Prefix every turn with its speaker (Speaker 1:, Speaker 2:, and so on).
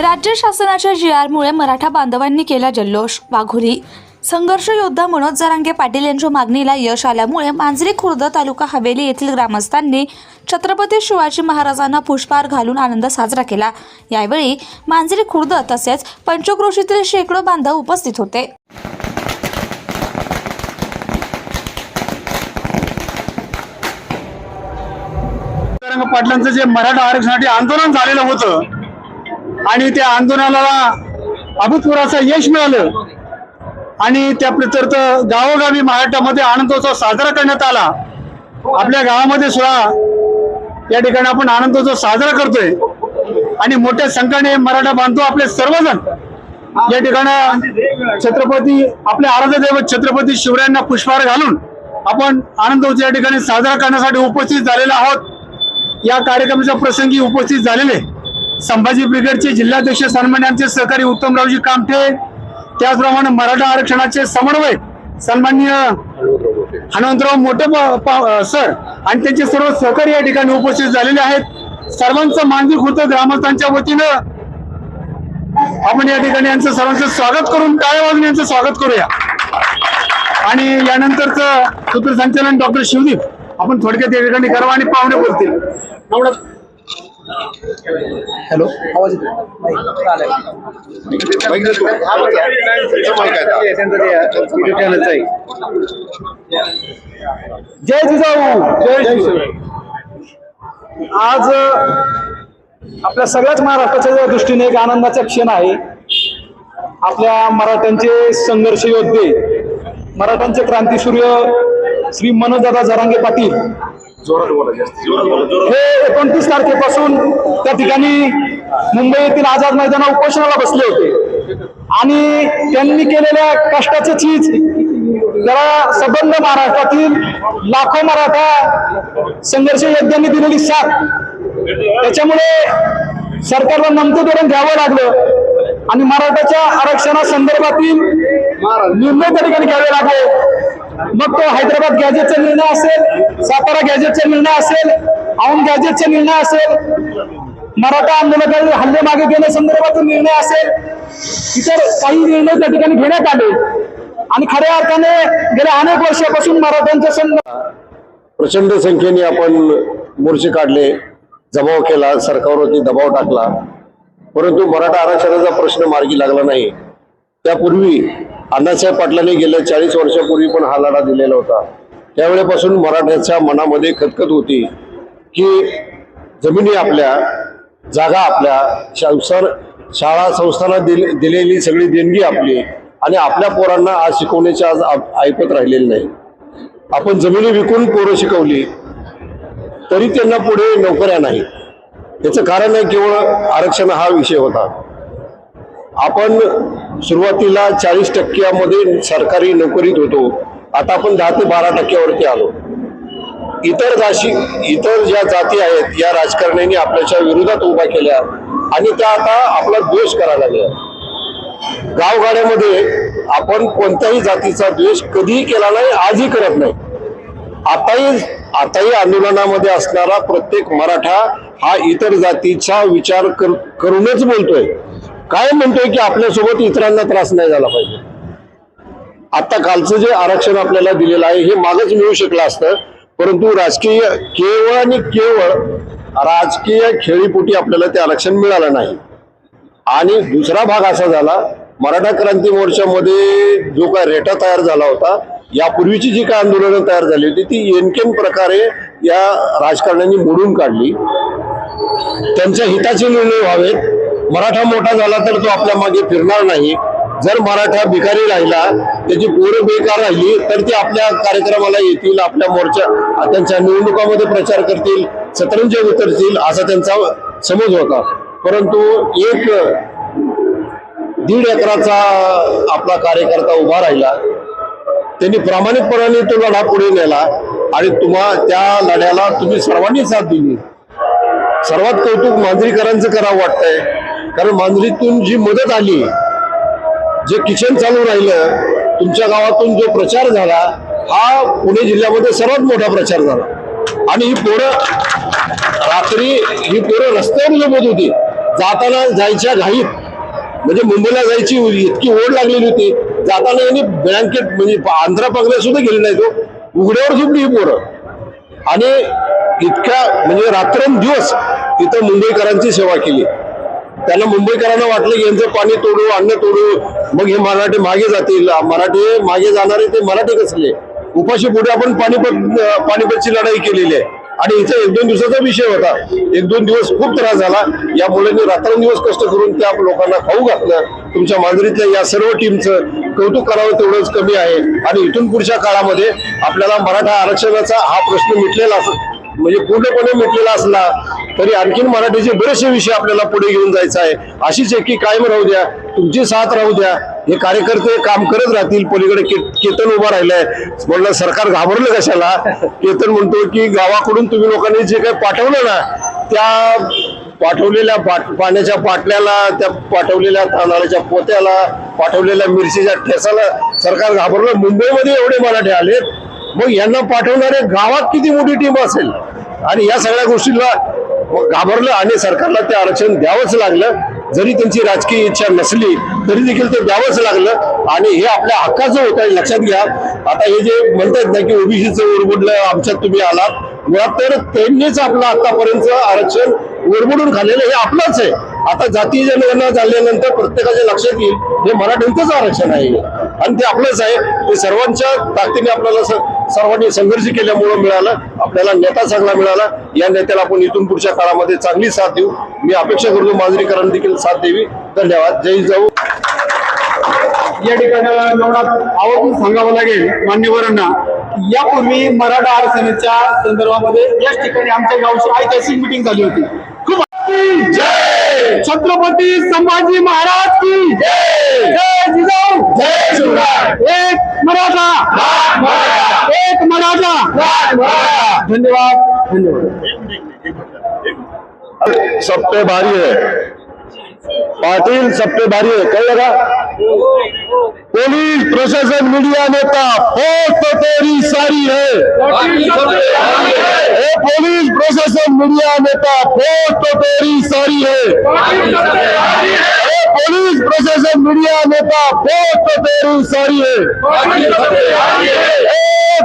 Speaker 1: राज्य शासनाच्या जी आरमुळे मराठा बांधवांनी केला जल्लोष वाघोली. संघर्ष योद्धा मनोज जरांगे पाटील यांच्या मागणीला यश आल्यामुळे मांजरी खुर्द तालुका हवेली येथील ग्रामस्थांनी छत्रपती शिवाजी महाराजांना पुष्पहार घालून आनंद साजरा केला. यावेळी मांजरी खुर्द तसेच पंचक्रोशीतील शेकडो बांधव उपस्थित होते.
Speaker 2: पाटलांचं जे मराठा आरक्षणासाठी आंदोलन झालेलं होतं आणि त्या आंदोलनाला अभूतपुराचं यश मिळालं. आणि त्या प्रत्यर्थ गावोगावी महाराष्ट्रामध्ये आनंदोत्सव साजरा करण्यात आला. आपल्या गावामध्ये सुद्धा या ठिकाणी आपण आनंदोत्सव साजरा करतोय. आणि मोठ्या संख्येने मराठा बांधव आपले सर्वजण या ठिकाणी छत्रपती आपले आराध्यदैवत छत्रपती शिवरायांना पुष्पहार घालून आपण आनंदोत्सव या ठिकाणी साजरा करण्यासाठी उपस्थित झालेलो आहोत. या कार्यक्रमाच्या प्रसंगी उपस्थित झालेले संभाजी ब्रिगेडचे जिल्हाध्यक्ष सन्मान्य आमचे सहकारी उत्तमरावजी कामठे त्याचप्रमाणे मराठा आरक्षणाचे समन्वय सन्मान्य हनुमंतराव मोठे प- सर आणि त्यांचे सर्व सहकारी या ठिकाणी उपस्थित झालेले आहेत. सर्वांचं मानसिक होतं ग्रामस्थांच्या वतीनं आपण या ठिकाणी यांचं सर्वांचं स्वागत करून टाळ्या वाजून यांचं स्वागत करूया. आणि यानंतरचं सूत्रसंचालन डॉक्टर शिवदीप आपण थोडक्यात या ठिकाणी करावं आणि पाहुणे बोलतील. एवढं
Speaker 3: हॅलो आवाज आहे.
Speaker 2: जय जिजाऊ जय
Speaker 4: आज आपल्या सगळ्याच महाराष्ट्राच्या दृष्टीने एक आनंदाचा क्षण आहे आपल्या मराठ्यांचे संघर्ष योद्धे मराठ्यांचे क्रांतीसूर्य श्री मनोजदादा जरांगे पाटील हे एकोणतीस तारखेपासून त्या ठिकाणी मुंबई येथील आझाद मैदानावर उपोषणाला बसले होते. आणि त्यांनी केलेल्या कष्टाची चीज जरा सबंध महाराष्ट्रातील लाखो मराठा संघर्ष योद्ध्यांनी दिलेली साथ. त्याच्यामुळे सरकारला नमतं धोरण घ्यावं लागलं आणि मराठाच्या आरक्षणासंदर्भातील निर्णय त्या ठिकाणी घ्यावे लागले. मग तो हैदराबाद गॅजेटचा निर्णय असेल सातारा गॅजेटचा निर्णय असेल औंध गॅजेटचा निर्णय असेल मराठा आंदोलकांनी हल्ले मागे घेण्यासंदर्भाचा निर्णय असेल इतर काही निर्णय त्या ठिकाणी घेण्यात आले. आणि खऱ्या अर्थाने गेल्या अनेक वर्षापासून मराठ्यांचा संघ
Speaker 5: प्रचंड संख्येने आपण मोर्चे काढले जमाव केला सरकारवरती दबाव टाकला. परंतु मराठा आरक्षणाचा प्रश्न मार्गी लागला नाही. त्यापूर्वी अण्णासाहेब पाटलांनी गेल्या चाळीस वर्षापूर्वी पण हा लढा दिलेला होता. त्यावेळेपासून मराठ्याच्या मनामध्ये खतखत होती की जमिनी आपल्या जागा आपल्या संसार शाळा संस्थांना दिल दिलेली सगळी देणगी आपली आणि आपल्या पोरांना आज शिकवण्याची आज ऐकत राहिलेली नाही. आपण जमिनी विकून पोरं शिकवली तरी त्यांना पुढे नोकऱ्या नाही याचं कारण आहे केवळ आरक्षण हा विषय होता. आपण सुरुवातीला चाळीस टक्क्यामध्ये सरकारी नोकरीत होतो. आता आपण दहा ते बारा टक्क्यावरती आलो. इतर जाशी इतर ज्या जाती आहेत या राजकारण्यांनी आपल्याच्या विरोधात उभा केल्या आणि त्या आता आपला द्वेष करायला लागल्या. गावगाड्यामध्ये आपण कोणत्याही जातीचा द्वेष कधीही केला नाही आजही करत नाही. आताही आताही आंदोलनामध्ये असणारा प्रत्येक मराठा हा इतर जातीचा विचार कर, करूनच बोलतोय. काय म्हणतोय की आपल्यासोबत इतरांना त्रास नाही झाला पाहिजे? आता कालचं जे आरक्षण आपल्याला दिलेलं आहे हे मागच मिळू शकलं असतं परंतु राजकीय केवळ आणि केवळ राजकीय खेळीपोटी आपल्याला ते आरक्षण मिळालं नाही. आणि दुसरा भाग असा झाला मराठा क्रांती मोर्चामध्ये जो काय रेटा तयार झाला होता यापूर्वीची जी काय आंदोलनं तयार झाली होती ती एनकेन प्रकारे या राजकारण्यांनी मोडून काढली. त्यांच्या हिताचे निर्णय व्हावेत मराठा मोठा झाला तर तो आपल्या मागे फिरणार नाही. जर मराठा भिकारी राहिला त्याची पोरं बेकार राहिली तर ते आपल्या कार्यक्रमाला येतील आपल्या मोर्चा त्यांच्या निवडणुकामध्ये प्रचार करतील सतरंज उतरतील असा त्यांचा समज होता. परंतु एक दीड एकराचा आपला कार्यकर्ता उभा राहिला. त्यांनी प्रामाणिकपणाने तो लढा पुढे नेला आणि तुम्हा त्या लढ्याला तुम्ही सर्वांनी साथ दिली. सर्वात कौतुक मांजरीकरांचं करावं वाटतंय. कारण मांजरीतून जी मदत आली जे किचन चालू राहिलं तुमच्या गावातून जो प्रचार झाला हा पुणे जिल्ह्यामध्ये सर्वात मोठा प्रचार झाला. आणि ही पोरं रात्री ही पोरं रस्त्यावर झोपत होती जाताना जायच्या घाईत म्हणजे मुंबईला जायची इतकी ओढ लागलेली होती. जाताना यांनी ब्लँकेट म्हणजे आंध्रा पांघऱ्या सुद्धा गेले नाही तो हो. उघड्यावर झोपली ही पोरं. आणि इतक्या म्हणजे रात्रंदिवस इथं मुंबईकरांची सेवा केली. त्यांना मुंबईकरांना वाटलं की यांचं पाणी तोडू अन्न तोडू मग हे मराठी मागे जातील. मराठी मागे जाणारे ते मराठी कसले? उपाशी पुढे आपण पानिपत पानिपतची लढाई केलेली आहे. आणि इथे एक दोन दिवसाचा विषय होता. एक दोन दिवस खूप त्रास झाला. या मुलांनी रात्रंदिवस कष्ट करून त्या लोकांना खाऊ घातलं. तुमच्या मांजरीतल्या या सर्व टीमचं कौतुक करावं तेवढंच कमी आहे. आणि इथून पुढच्या काळामध्ये आपल्याला मराठा आरक्षणाचा हा प्रश्न मिटलेला असं म्हणजे पूर्णपणे मिटलेला असला तरी आणखीन मराठीचे बरेचसे विषय आपल्याला पुढे घेऊन जायचा आहे. अशीच एकी कायम राहू द्या तुमची साथ राहू द्या. हे कार्यकर्ते काम करत राहतील पलीकडे के- केतन उभा राहिलाय. म्हणलं सरकार घाबरलं कशाला? केतन म्हणतो की गावाकडून तुम्ही लोकांनी जे काही पाठवलं ना त्या पाठवलेल्या पाट पाण्याच्या बाटल्याला त्या पाठवलेल्या तांदळाच्या पोत्याला पाठवलेल्या मिरचीच्या ठेसाला सरकार घाबरलं. मुंबईमध्ये एवढे मराठे आलेत. मग यांना पाठवणारे गावात किती मोठी टीम असेल? आणि या सगळ्या गोष्टीला मग घाबरलं आणि सरकारला ते आरक्षण द्यावंच लागलं. जरी त्यांची राजकीय इच्छा नसली तरी देखील ते द्यावंच लागलं. आणि हे आपल्या हक्काचं होत आहे लक्षात घ्या. आता हे जे म्हणतात ना की ओबीसीचं उरबुडलं आमच्यात तुम्ही आलात. मुळात तर त्यांनीच आपलं आतापर्यंत आरक्षण उरबुडून खाल्लेलं हे आपलंच आहे. आता जातीय जनगणना झाल्यानंतर प्रत्येकाच्या लक्षात येईल हे मराठ्यांचंच आरक्षण आहे. आणि ते आपलंच आहे. ते सर्वांच्या ताकदीने आपल्याला सर्वांनी संघर्ष केल्यामुळं मिळालं. आपल्याला नेता चांगला मिळाला. या नेत्याला आपण इथून पुढच्या काळामध्ये चांगली साथ देऊ. मी अपेक्षा करतो माजरीकरांनी देखील साथ द्यावी. धन्यवाद. जय जाऊ
Speaker 2: या ठिकाणी आवर्जून सांगावं लागेल मान्यवरांना यापूर्वी मराठा आरक्षणाच्या संदर्भामध्ये याच ठिकाणी आमच्या गावची ऐतिहासिक मिटिंग झाली होती. खूप जय छत्रपती संभाजी महाराज की जय जय जिजाऊ. जय शिवराय एक मराठा. एक मराठा. धन्यवाद. धन्यवाद.
Speaker 5: सब पे भारी है। पाटिल सब पे भारी है। कह लगा पुलिस प्रशासन मीडिया नेता फौज तो तेरी सारी है। ए पुलिस प्रशासन मीडिया नेता फौज तो तेरी सारी है। ए पुलिस प्रशासन मीडिया नेता फौज तो तेरी सारी है। एक